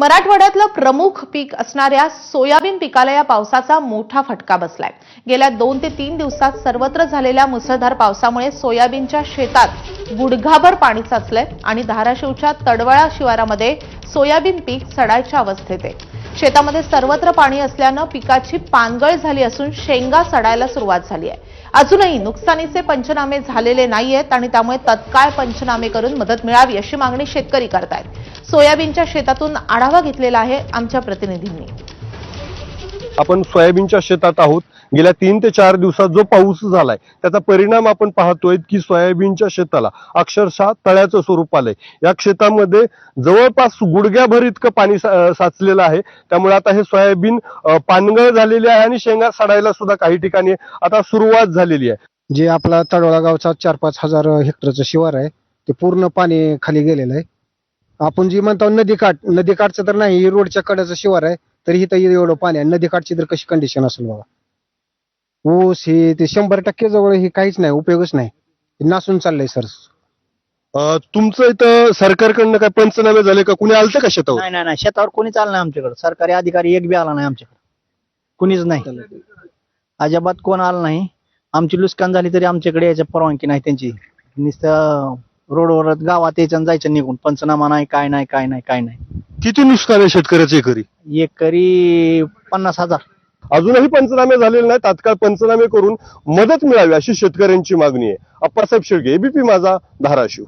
मराठवाड्यातलं प्रमुख पीक असणाऱ्या सोयाबीन पिकाला या पावसाचा मोठा फटका बसलाय. गेल्या दोन ते तीन दिवसात सर्वत्र झालेल्या मुसळधार पावसामुळे सोयाबीनच्या शेतात गुडघाभर पाणी साचलंय आणि धाराशिवच्या तडवळा शिवारामध्ये सोयाबीन पीक सडायच्या अवस्थेत आहे. शेतामध्ये सर्वत्र पाणी असल्यानं पिकाची पानगळ झाली असून शेंगा सडायला सुरुवात झाली आहे. अजूनही नुकसानीचे पंचनामे झालेले नाहीयेत आणि त्यामुळे तत्काळ पंचनामे करून मदत मिळावी अशी मागणी शेतकरी करतायत. सोयाबीनच्या शेतातून आढावा घेतलेला आहे आमच्या प्रतिनिधींनी. आपण सोयाबीनच्या शेतात आहोत. गेल्या तीन ते चार दिवसात जो पाऊस झालाय त्याचा परिणाम आपण पाहतोय की सोयाबीनच्या शेताला अक्षरशः तळ्याचं स्वरूप आलंय. या शेतामध्ये जवळपास गुडघ्याभर इतकं पाणी सा- साचलेलं आहे. त्यामुळे आता हे सोयाबीन पानगळ झालेले आहे आणि शेंगा सडायला सुद्धा काही ठिकाणी आता सुरुवात झालेली आहे. जे आपला तडोळा गावचा चार पाच हजार हेक्टरचं शिवार आहे ते पूर्ण पाणी खाली गेलेलं आहे. आपण जी म्हणतो नदीकाठ नदीकाठचं तर नाही रोडच्या कड्याचं शिवार आहे. तरी इथं एवढं पाणी आहे. नदीकाठची तर कशी कंडिशन असेल बघा? ऊस हे ते शंभर टक्के जवळ हे काहीच नाही उपयोगच नाही. नासून चाललंय सर. अं, तुमचं इथं सरकारकडनं काय पंचनामे झाले का? कुणी आलतं का शेतावर? नाही नाही नाही. शेतावर कोणीच आलं नाही आमच्याकडे. सरकारी अधिकारी एक बी आला नाही आमच्याकडे. कुणीच नाही. अजिबात कोण आलं नाही. आमची लुस्कान झाली तरी आमच्याकडे यायची परवानगी नाही त्यांची. नुसतं रोडवर गावात यायचं आणि जायचं निघून. पंचनामा नाही काय नाही काय नाही काय नाही. किती नुकसान आहे शेतकऱ्याचे एकरी? एकरी पन्नास हजार. अजूनही पंचनामे झालेले नाही तात्काळ पंचनामे करून मदत मिळावी अशी शेतकऱ्यांची मागणी आहे. अप्पासाहेब शेळके एबीपी माझा धाराशिव.